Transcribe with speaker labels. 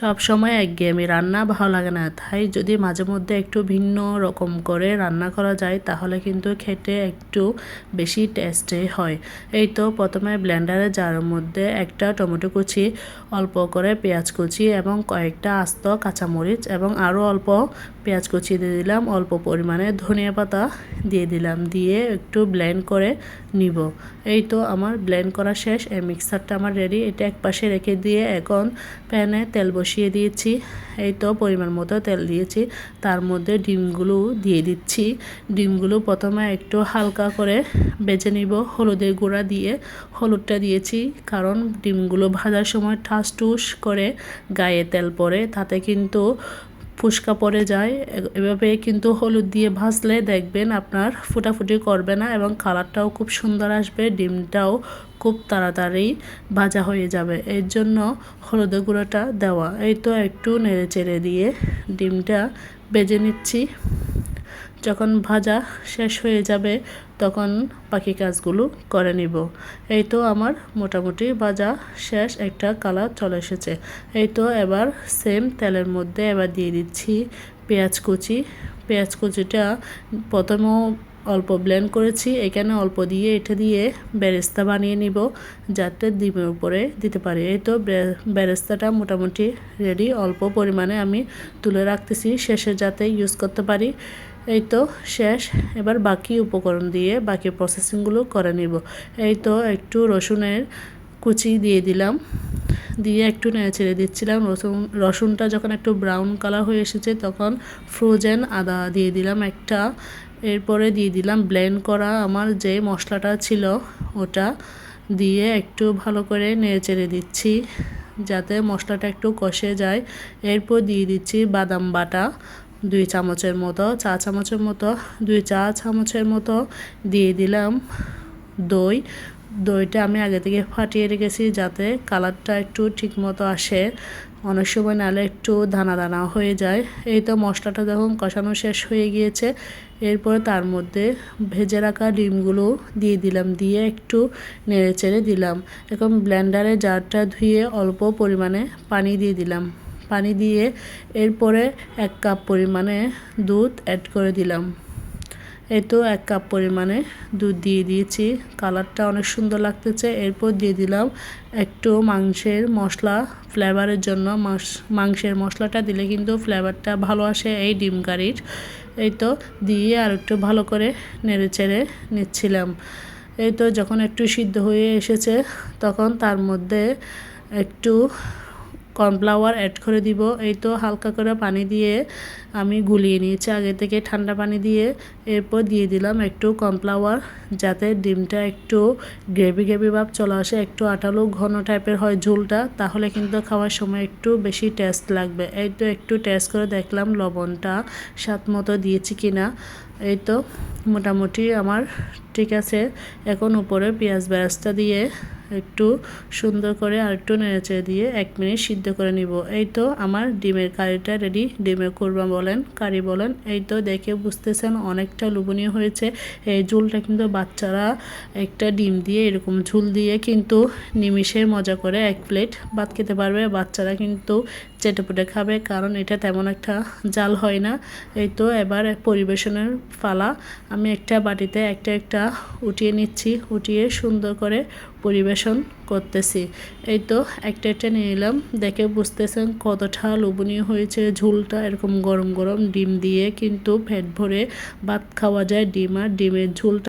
Speaker 1: সব সময় একঘেয়েমি রান্না ভালো লাগে না। তাই যদি মাঝে মধ্যে একটু ভিন্ন রকম করে রান্না করা যায়, তাহলে কিন্তু খেতে একটু বেশি টেস্টে হয়। এই তো প্রথমে ব্লেন্ডারে জারের মধ্যে একটা টমেটো কুচি, অল্প করে পেঁয়াজ কুচি এবং কয়েকটা আস্ত কাঁচামরিচ এবং আরও অল্প পেঁয়াজ কুচি দিয়ে দিলাম। অল্প পরিমাণে ধনিয়া পাতা দিয়ে দিলাম, দিয়ে একটু ব্লেন্ড করে নিব। এই তো আমার ব্লেন্ড করা শেষ। এই মিক্সারটা আমার রেডি এটা এক পাশে রেখে দিয়ে এখন প্যানে তেল বসিয়ে দিয়েছি। এই তো পরিমাণ মতো তেল দিয়েছি। তার মধ্যে ডিমগুলো দিয়ে দিচ্ছি। ডিমগুলো প্রথমে একটু হালকা করে বেছে নিব। হলুদের গুঁড়া দিয়ে হলুদটা দিয়েছি। কারণ ডিমগুলো ভাজার সময় ঠাস টুস করে গায়ে তেল পরে তাতে কিন্তু ফুসকা পড়ে যায়। এভাবে কিন্তু হলুদ দিয়ে ভাজলে দেখবেন আপনার ফুটাফুটি করবে না এবং কালারটাও খুব সুন্দর আসবে, ডিমটাও খুব তাড়াতাড়ি ভাজা হয়ে যাবে। এর জন্য হলুদ গুঁড়োটা দেওয়া। এই তো একটু নেড়ে চেড়ে দিয়ে ডিমটা বেজে নিচ্ছি। যখন ভাজা শেষ হয়ে যাবে, তখন বাকি কাজগুলো করে নিব। এই তো আমার মোটামুটি ভাজা শেষ একটা কালার চলে এসেছে। এই তো এবার সেম তেলের মধ্যে এবার দিয়ে দিচ্ছি পেঁয়াজ কুচি। পেঁয়াজ কুচিটা প্রথমেও অল্প ব্লেন্ড করেছি, এখানে অল্প দিয়ে এটা দিয়ে বেরেস্তা বানিয়ে নিব, যাতে ডিমের উপরে দিতে পারি। এই তো বেরেস্তাটা মোটামুটি রেডি অল্প পরিমাণে আমি তুলে রাখতেছি, শেষে যাতে ইউজ করতে পারি। এই তো, শেষ। এবার বাকি উপকরণ দিয়ে বাকি প্রসেসিংগুলো করে নিব। এই তো, একটু রসুনের কুচি দিয়ে দিলাম। দিয়ে একটু নেড়ে ছেড়ে দিচ্ছিলাম। রসুন, রসুনটা যখন একটু ব্রাউন কালার হয়ে এসেছে, তখন ফ্রোজেন আদা দিয়ে দিলাম একটা। এরপরে দিয়ে দিলাম ব্লেন্ড করা আমার যে মশলাটা ছিল, ওটা। দিয়ে একটু ভালো করে নেড়ে চেড়ে দিচ্ছি, যাতে মশলাটা একটু কষে যায়। এরপর দিয়ে দিচ্ছি বাদাম বাটা। দুই চামচের মতো, চা চামচের মতো, দুই চা চামচের মতো দিয়ে দিলাম দই। দইটা আমি আগে থেকে ফাটিয়ে রেখেছি যাতে কালারটা একটু ঠিক মতো আসে। অনেক সময় নালে একটু দানা দানা হয়ে যায়। এই তো মশলাটা যখন কষানো শেষ হয়ে গিয়েছে। এরপরে তার মধ্যে ভেজে রাখা ডিমগুলো দিয়ে দিলাম, দিয়ে একটু নেড়ে চেড়ে দিলাম। এখন ব্লেন্ডারে জারটা ধুয়ে অল্প পরিমাণে পানি দিয়ে দিলাম। পানি দিয়ে এরপরে এক কাপ পরিমাণে দুধ অ্যাড করে দিলাম। এই তো এক কাপ পরিমাণে দুধ দিয়ে দিয়েছি। কালারটা অনেক সুন্দর লাগতেছে। এরপর দিয়ে দিলাম একটু মাংসের মশলা। ফ্লেভারের জন্য মাংসের মশলাটা দিলে কিন্তু ফ্লেভারটা ভালো আসে এই ডিম কারির। এই তো দিয়ে আর একটু ভালো করে নেড়ে চেড়ে নিচ্ছিলাম। এই তো যখন একটু সিদ্ধ হয়ে এসেছে, তখন তার মধ্যে একটু কর্নফ্লাওয়ার অ্যাড করে দিব। এই তো হালকা করে পানি দিয়ে আমি গুলিয়ে নিয়েছি। আগে থেকে ঠান্ডা পানি দিয়ে এরপর দিয়ে দিলাম একটু কর্নফ্লাওয়ার, যাতে ডিমটা একটু গ্রেভি গ্রেভি ভাব চলে আসে, একটু আটালো ঘন টাইপের হয় ঝোলটা, তাহলে কিন্তু খাওয়ার সময় একটু বেশি টেস্ট লাগবে। এই তো একটু টেস্ট করে দেখলাম লবণটা স্বাদ মতো দিয়েছি কিনা। এই তো মোটামুটি আমার ঠিক আছে। এখন উপরে পেঁয়াজ বেরাস্তা দিয়ে একটু সুন্দর করে আর একটু নেড়েচেড়ে দিয়ে এক মিনিট সিদ্ধ করে নিব। এই তো আমার ডিমের কারিটা রেডি ডিমের কোরমা বলেন, কারি বলেন, এই তো দেখে বুঝতেছেন অনেকটা লোভনীয় হয়েছে। এই ঝুলটা কিন্তু বাচ্চারা একটা ডিম দিয়ে, এরকম ঝুল দিয়ে কিন্তু নিমিষে মজা করে এক প্লেট ভাত খেতে পারবে। বাচ্চারা কিন্তু চেটেপুটে খাবে, কারণ এটা তেমন একটা জাল হয় না। এই তো এবার পরিবেশনের ফালা আমি একটা বাটিতে একটা একটা উঠিয়ে নিচ্ছি, উঠিয়ে সুন্দর করে পরিবেশন করতেছি। এই তো একটা একটা নিয়ে এলাম দেখে বুঝতেছেন কতটা লোভনীয় হয়েছে ঝোলটা। এরকম গরম গরম ডিম দিয়ে কিন্তু ফ্যাট ভরে ভাত খাওয়া যায় ডিম, আর ডিমের ঝোলটা